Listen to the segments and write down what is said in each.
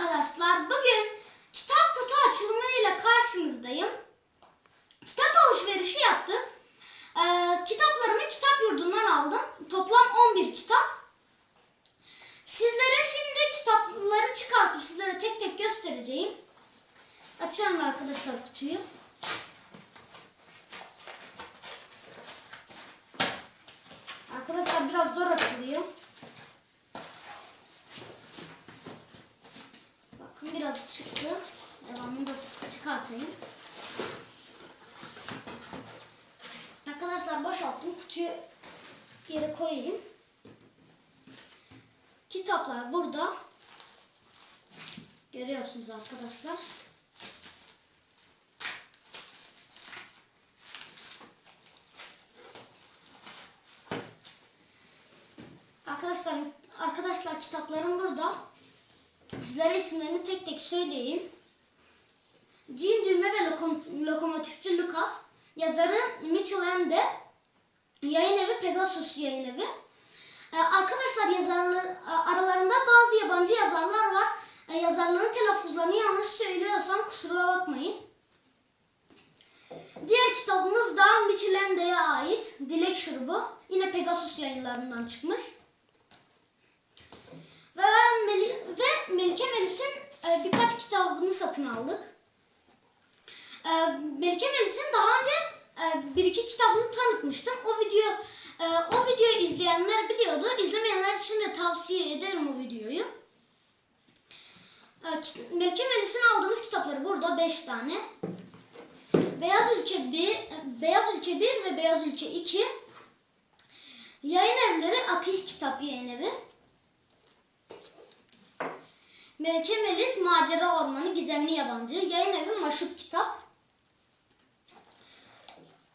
arkadaşlar. Bugün kitap kutu açılımıyla karşınızdayım. Kitap alışverişi yaptık. Ee, kitaplarımı kitap yurdundan aldım. Toplam 11 kitap. Sizlere şimdi kitapları çıkartıp sizlere tek tek göstereceğim. Açalım arkadaşlar kutuyu. Arkadaşlar biraz zor açılıyor. Biraz çıktı. Devamını da çıkartayım. Arkadaşlar boşalttım. Kutuyu yere koyayım. Kitaplar burada. Görüyorsunuz arkadaşlar. Arkadaşlar arkadaşlar kitaplarım burada. Sizlere isimlerini tek tek söyleyeyim. Cin Düğme ve Lokom- Lokomotifçi Lucas. Yazarı Mitchell Ende. Yayın evi Pegasus yayın evi. Ee, arkadaşlar yazarlar aralarında bazı yabancı yazarlar var. Ee, yazarların telaffuzlarını yanlış söylüyorsam kusura bakmayın. Diğer kitabımız da Mitchell Ende'ye ait Dilek Şurubu. Yine Pegasus yayınlarından çıkmış. Ve, Meli- ve Melike Melis'in e, birkaç kitabını satın aldık. E, Melike Melis'in daha önce e, bir iki kitabını tanıtmıştım. O video e, o videoyu izleyenler biliyordu. İzlemeyenler için de tavsiye ederim o videoyu. E, Melike Melis'in aldığımız kitapları burada 5 tane. Beyaz Ülke 1, Beyaz Ülke 1 ve Beyaz Ülke 2. Yayın evleri Akış Kitap Yayın Evi. Melike Melis Macera Ormanı Gizemli Yabancı Yayın Evi Maşuk Kitap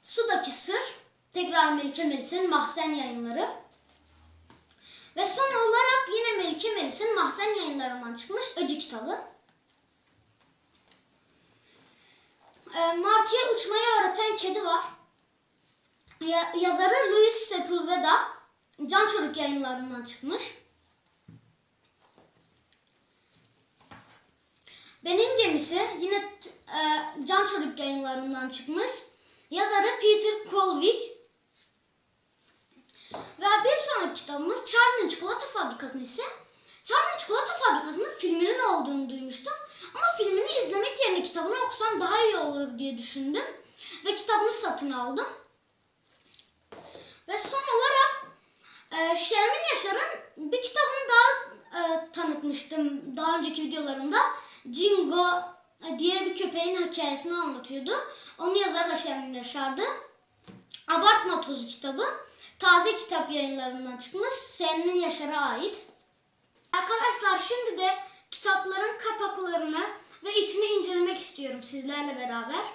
Sudaki Sır Tekrar Melike Melis'in Mahzen Yayınları Ve son olarak yine Melike Melis'in Mahzen Yayınlarından çıkmış Öcü Kitabı Ee, Martı'ya uçmayı öğreten kedi var. Ya- yazarı Louis Sepulveda Can Çocuk yayınlarından çıkmış. Benim gemisi yine e, Can Çocuk yayınlarından çıkmış. Yazarı Peter Kolvik. Ve bir sonraki kitabımız Charlie'nin Çikolata Fabrikası'nı ise Charlie'nin Çikolata Fabrikası'nın filminin olduğunu duymuştum. Ama filmini izlemek yerine kitabını okusam daha iyi olur diye düşündüm. Ve kitabını satın aldım. Ve son olarak e, Şermin Yaşar'ın bir kitabını daha e, tanıtmıştım daha önceki videolarımda. Jingo diye bir köpeğin hikayesini anlatıyordu. Onun yazarı da Şermin Yaşar'dı. Abartma Tozu kitabı. Taze kitap yayınlarından çıkmış. Şermin Yaşar'a ait. Arkadaşlar şimdi de kitapların kapaklarını ve içini incelemek istiyorum sizlerle beraber.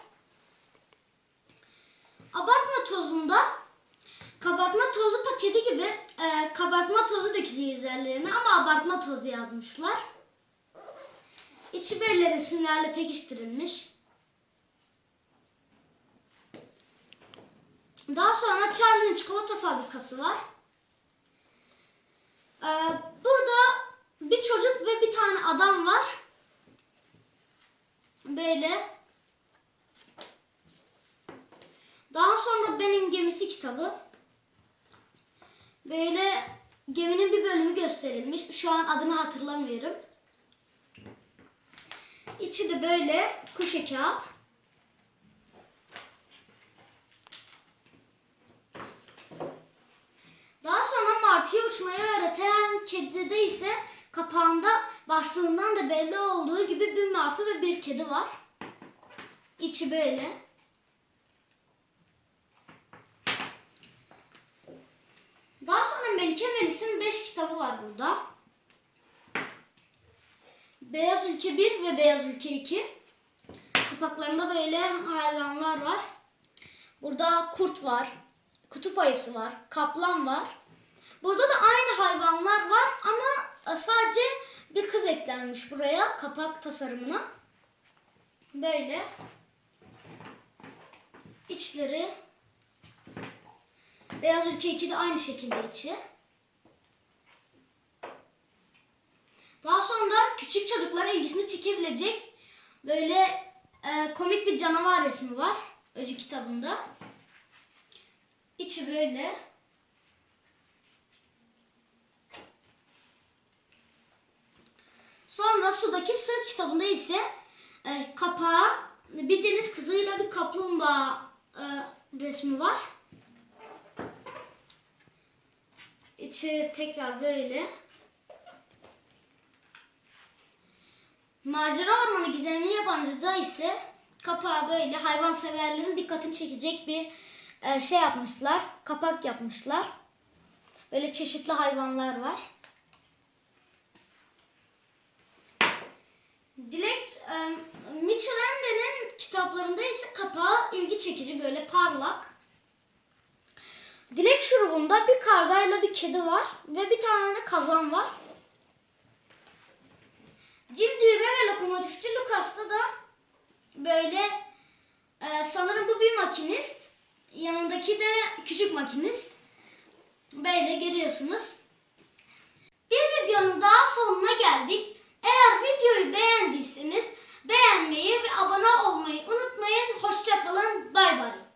Abartma tozunda kabartma tozu paketi gibi e, kabartma tozu dökülüyor üzerlerine ama abartma tozu yazmışlar. İçi böyle resimlerle pekiştirilmiş. Daha sonra Charlie'nin çikolata fabrikası var. Ee, burada bir çocuk ve bir tane adam var. Böyle. Daha sonra Ben'in gemisi kitabı. Böyle geminin bir bölümü gösterilmiş. Şu an adını hatırlamıyorum. İçi de böyle kuşe kağıt. Daha sonra Martı'ya uçmayı öğreten kedide ise kapağında başlığından da belli olduğu gibi bir martı ve bir kedi var. İçi böyle. Daha sonra Melike Melis'in 5 kitabı var burada. Beyaz Ülke 1 ve Beyaz Ülke 2. Kapaklarında böyle hayvanlar var. Burada kurt var, kutup ayısı var, kaplan var. Burada da aynı hayvanlar var ama sadece bir kız eklenmiş buraya kapak tasarımına. Böyle. İçleri. Beyaz Ülke 2 de aynı şekilde içi. Daha sonra küçük çocukların ilgisini çekebilecek böyle e, komik bir canavar resmi var öcü kitabında. İçi böyle. Sonra Sudaki Sır kitabında ise e, kapağı bir deniz kızıyla bir kaplumbağa e, resmi var. İçi tekrar böyle. Macera Ormanı Gizemli Yabancı'da ise kapağı böyle hayvanseverlerin dikkatini çekecek bir e, şey yapmışlar. Kapak yapmışlar. Böyle çeşitli hayvanlar var. Dilek e, Mitchell Ender'in kitaplarında ise kapağı ilgi çekici böyle parlak. Dilek şurubunda bir kargayla bir kedi var ve bir tane de kazan var. lokomotifçi Lucas'ta da böyle e, sanırım bu bir makinist. Yanındaki de küçük makinist. Böyle görüyorsunuz. Bir videonun daha sonuna geldik. Eğer videoyu beğendiyseniz beğenmeyi ve abone olmayı unutmayın. Hoşçakalın. Bay bay.